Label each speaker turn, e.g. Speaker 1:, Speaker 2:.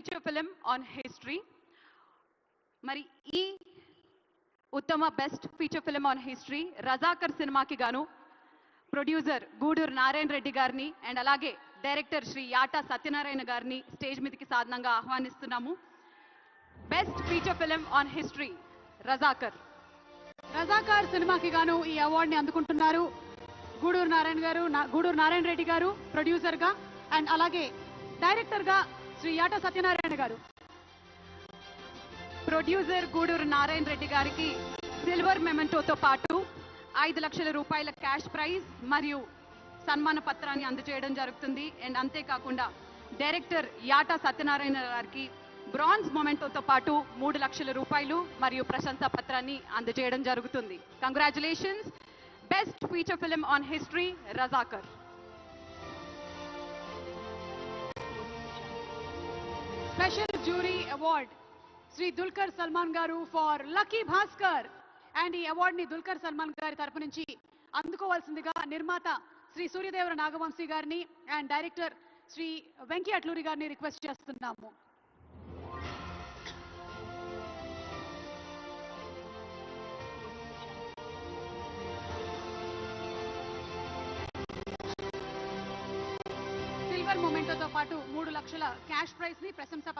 Speaker 1: Feature film on history మరి ఈ ఉత్తమ best feature film on history Razakar సినిమాకి గాను ప్రొడ్యూసర్ గూడూరు నారాయణ రెడ్డి గారిని అండ్ అలాగే డైరెక్టర్ శ్రీ యాటా సత్యనారాయణ గారిని స్టేజ్ మీదకి సాధనంగా ఆహ్వానిస్తున్నాము. Best feature film on history Razakar
Speaker 2: Razakar సినిమాకి గాను ఈ అవార్డుని అందుకుంటున్నారు గూడూరు నారాయణ గారు గూడూరు నారాయణ రెడ్డి గారు ప్రొడ్యూసర్గా అండ్ అలాగే డైరెక్టర్గా శ్రీ యాట సత్యనారాయణ గారు.
Speaker 1: ప్రొడ్యూసర్ గూడూరు నారాయణ రెడ్డి గారికి సిల్వర్ మెమెంటోతో పాటు ఐదు లక్షల రూపాయల క్యాష్ ప్రైజ్ మరియు సన్మాన పత్రాన్ని అందజేయడం జరుగుతుంది. అండ్ అంతేకాకుండా డైరెక్టర్ యాటా సత్యనారాయణ గారికి బ్రాంజ్ మొమెంటోతో పాటు మూడు లక్షల రూపాయలు మరియు ప్రశంసా పత్రాన్ని అందజేయడం జరుగుతుంది. Congratulations best feature film on history Razakar
Speaker 2: special jury award Shri Dulquer Salmaan గారు ఫార్ లక్కీ భాస్కర్. అండ్ ఈ అవార్డుని దుల్కర్ సల్మాన్ గారి తరపు నుంచి అందుకోవాల్సిందిగా నిర్మాత శ్రీ సూర్యదేవర నాగవంశీ గారిని అండ్ డైరెక్టర్ శ్రీ వెంకీ అట్లూరి గారిని రిక్వెస్ట్ చేస్తున్నాము. సిల్వర్ మొమెంటోతో పాటు మూడు లక్షల క్యాష్ ప్రైజ్ని ప్రశంస